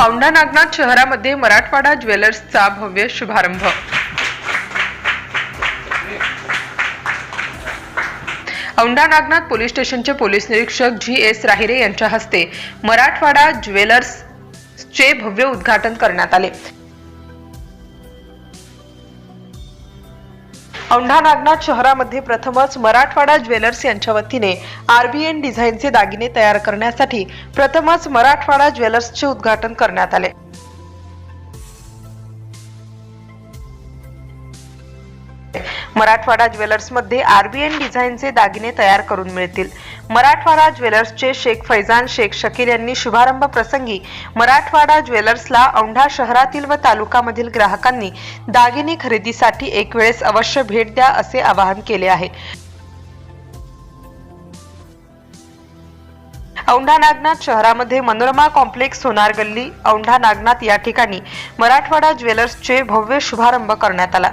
औंढा नागनाथ शहरामध्ये मराठवाडा ज्वेलर्सचा भव्य शुभारंभ. औंढा नागनाथ पोलीस स्टेशनचे पोलीस निरीक्षक जी एस राहिरे यांच्या हस्ते मराठवाडा ज्वेलर्सचे भव्य उद्घाटन करण्यात आले. औंढा नागनाथ शहरामध्ये प्रथमच मराठवाडा ज्वेलर्स यांच्या वतीने आरबीएन डिझाईनचे दागिने तयार करण्यासाठी प्रथमच मराठवाडा ज्वेलर्सचे उद्घाटन करण्यात आले. मराठवाडा ज्वेलर्समध्ये आरबीएन डिझाईनचे दागिने तयार करून मिळतील. मराठवाडा ज्वेलर्सचे शेख फैजान शेख शकील यांनी शुभारंभ प्रसंगी मराठवाडा ज्वेलर्सला औंढा शहरातील व तालुकामधील ग्राहकांनी दागिने खरेदीसाठी एक वेळेस अवश्य भेट द्या असे आवाहन केले आहे. औंढा नागनाथ शहरामध्ये मनोरमा कॉम्प्लेक्स सोनार गल्ली औंढा नागनाथ या ठिकाणी मराठवाडा ज्वेलर्सचे भव्य शुभारंभ करण्यात आला.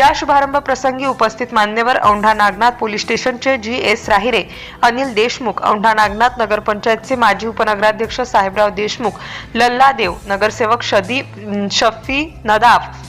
या शुभारंभ प्रसंगी उपस्थित मान्यवर औंढा नागनाथ पोलीस स्टेशनचे जी एस राहिरे अनिल देशमुख औंढा नागनाथ नगरपंचायतचे माजी उपनगराध्यक्ष साहेबराव देशमुख लल्लादेव नगरसेवक शदीप शफी नदाफ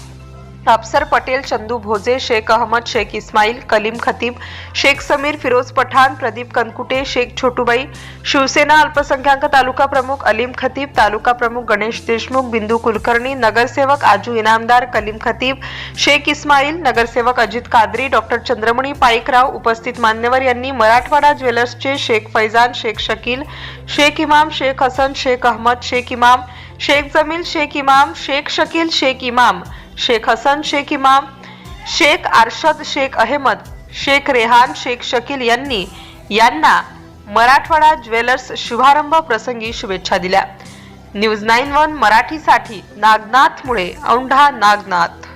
तापसर पटेल चंदू भोजे शेख अहमद शेख इस्माईल कलीम खतीब शेख समीर फिरोज पठाण प्रदीप कनकुटे शेख छोटूबाई शिवसेना अल्पसंख्याक तालुका प्रमुख अलीम खतीब तालुका प्रमुख गणेश देशमुख बिंदू कुलकर्णी नगरसेवक आजू इनामदार कलीम खतीब शेख इस्माईल नगरसेवक अजित कादरी डॉक्टर चंद्रमणी पाईकराव उपस्थित मान्यवर यांनी मराठवाडा ज्वेलर्सचे शेख फैजान शेख शकील शेख इमाम शेख हसन शेख अहमद शेख इमाम शेख जमील शेख इमाम शेख शकील शेख इमाम शेख हसन शेख इमाम शेख आरशद शेख अहमद शेख रेहान शेख शकील यांनी यांना मराठवाडा ज्वेलर्स शुभारंभ प्रसंगी शुभेच्छा दिल्या. न्यूज नाईन वन मराठीसाठी नागनाथ मुळे औंढा नागनाथ.